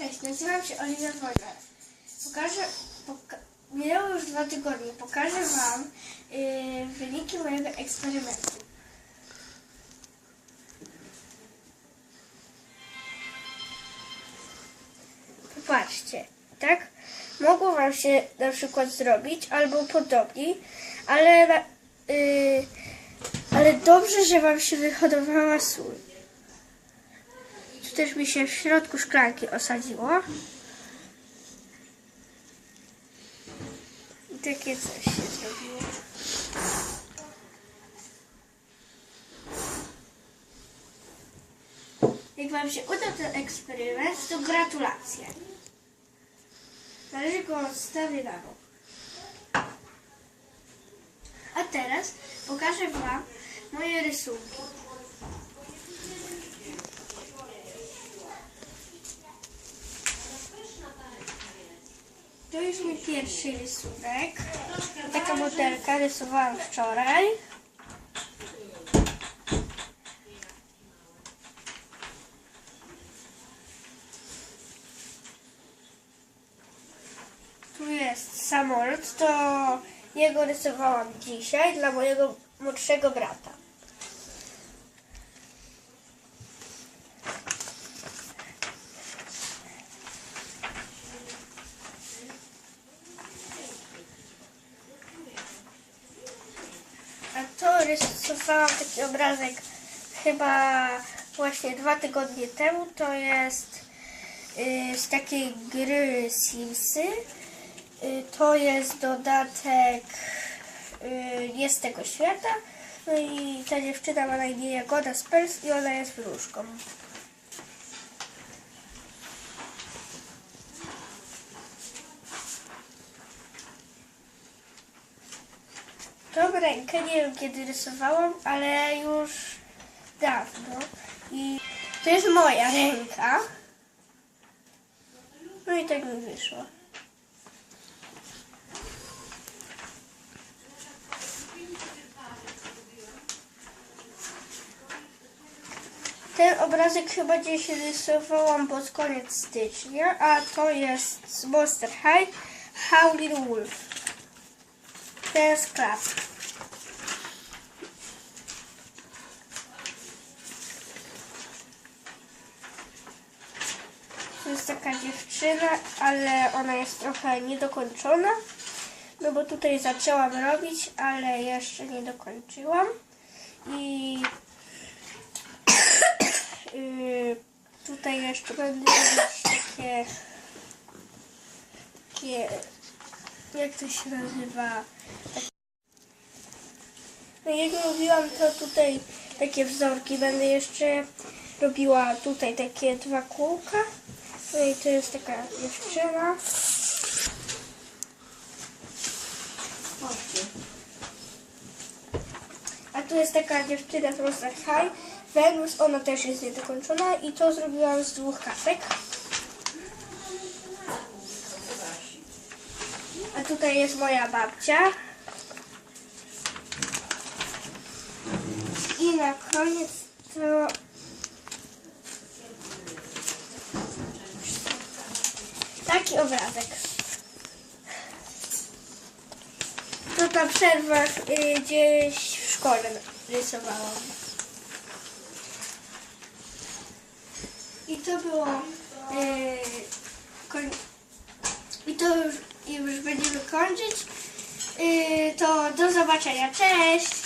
Cześć, nazywam się Oliwia Wojnar. Pokażę, poka minęło już dwa tygodnie. Pokażę Wam yy, wyniki mojego eksperymentu. Popatrzcie, tak? Mogło Wam się na przykład zrobić albo podobnie, ale, yy, ale dobrze, że Wam się wyhodowała sól. Też mi się w środku szklanki osadziło. I takie coś się zrobiło. Jak Wam się udał ten eksperyment, to gratulacje. Należy go odstawić na bok. A teraz pokażę Wam moje rysunki. To jest mój pierwszy rysunek. Taka modelka rysowałam wczoraj. Tu jest samolot, to jego rysowałam dzisiaj dla mojego młodszego brata. Rysowałam taki obrazek chyba właśnie dwa tygodnie temu. To jest y, z takiej gry Simsy. Y, to jest dodatek y, nie z tego świata. No i ta dziewczyna ma na imię Jagoda Spels i ona jest wróżką. Tą rękę nie wiem kiedy rysowałam, ale już dawno. I to jest moja ręka. No i tak mi wyszło. Ten obrazek chyba gdzieś rysowałam pod koniec stycznia, a to jest Monster High Howling Wolf. Ten sklep. To jest taka dziewczyna, ale ona jest trochę niedokończona. No bo tutaj zaczęłam robić, ale jeszcze nie dokończyłam. I yy, tutaj jeszcze będę robić takie, takie jak to się nazywa? No jak mówiłam, to tutaj takie wzorki będę jeszcze robiła tutaj takie dwa kółka. No i to jest taka dziewczyna. A tu jest taka dziewczyna z Monster High. Venus, ona też jest niedokończona i to zrobiłam z dwóch kartek. Tutaj jest moja babcia. I na koniec to taki obrazek. To na przerwach y, gdzieś w szkole rysowałam. I to było y. I to już, już będziemy kończyć. Y, to do zobaczenia. Cześć!